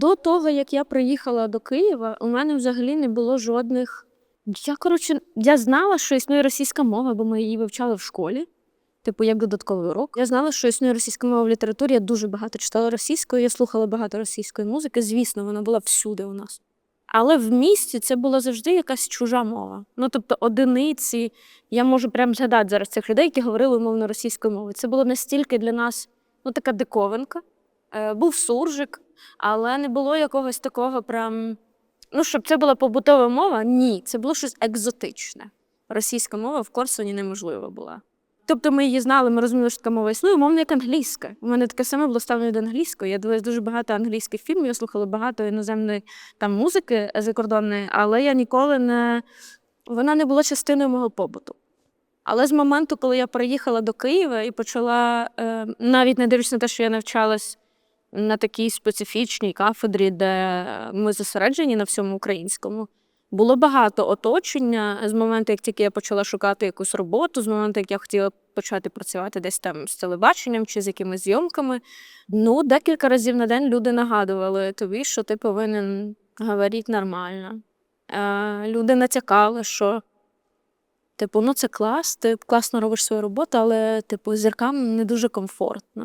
До того, як я приїхала до Києва, у мене взагалі не було жодних. Я, коротше, я знала, що існує російська мова, бо ми її вивчали в школі, типу, як додатковий урок. Я знала, що існує російська мова в літературі. Я дуже багато читала російською, я слухала багато російської музики. Звісно, вона була всюди у нас. Але в місті це була завжди якась чужа мова. Ну, тобто, одиниці. Я можу прямо згадати зараз цих людей, які говорили умовно російською мовою. Це було настільки для нас ну, така диковинка. Е, був суржик, але не було якогось такого прям. Ну, щоб це була побутова мова, ні, це було щось екзотичне. Російська мова в Корсуні неможлива була. Тобто ми її знали, ми розуміли, що така мова існує, умовно як англійська. У мене таке саме було ставлення до англійської. Я дивилась дуже багато англійських фільмів, я слухала багато іноземної там музики закордонної, але я ніколи не вона не була частиною мого побуту. Але з моменту, коли я переїхала до Києва і почала, е, навіть не дивлячись на те, що я навчалась на такій специфічній кафедрі, де ми зосереджені на всьому українському, було багато оточення з моменту, як тільки я почала шукати якусь роботу, з моменту, як я хотіла почати працювати десь там з телебаченням чи з якимись зйомками. Ну, декілька разів на день люди нагадували тобі, що ти повинен говорити нормально. Е, люди натякали, що типу, ну це клас, ти класно робиш свою роботу, але типу, зіркам не дуже комфортно.